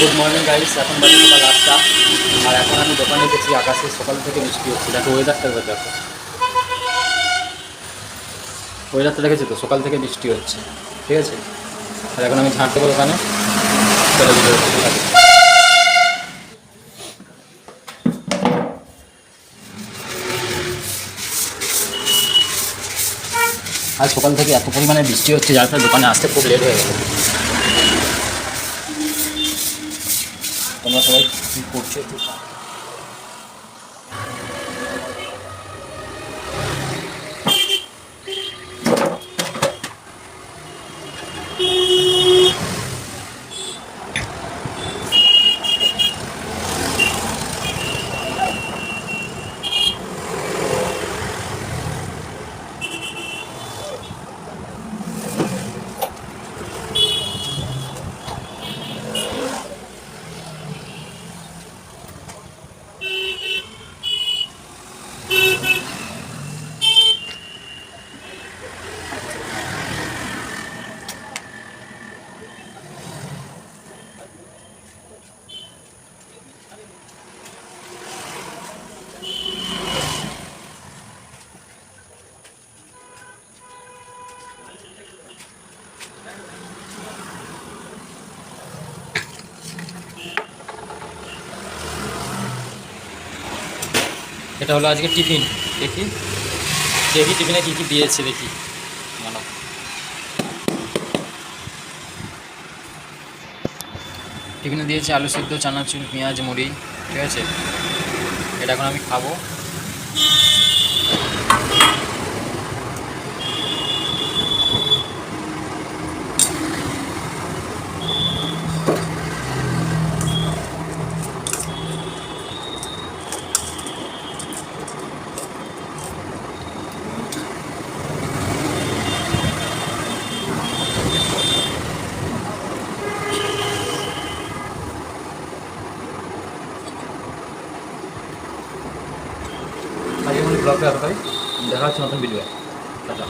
Good morning guys এখন বাজে সকাল আটটা। আর এখন আমি দোকানে গেছি, আকাশে সকাল থেকে বৃষ্টি হচ্ছে। দেখো ওয়েদারটা এবার দেখো। ওয়েদারটা দেখেছি তো? সকাল থেকে বৃষ্টি হচ্ছে। ঠিক আছে? আর এখন আমি ঝাঁট দেবো দোকানে। আজ সকাল থেকে এত পরিমাণে বৃষ্টি হচ্ছে, যার ফলে দোকানে আসতে খুব লেট হয়ে গেল তোমরা সবাই কী করছো এটা হলো আজকে টিফিন। দেখি। দেখি টিফিনে কী কী দিয়েছে দেখি। মানব টিফিনে দিয়েছে আলু সিদ্ধ, চানাচুর, পেঁয়াজ, মুড়ি, ঠিক আছে? এটা এখন আমি খাব। আজকে কোনো ব্লগে দেখা হচ্ছে নতুন ভিডিও টাটা।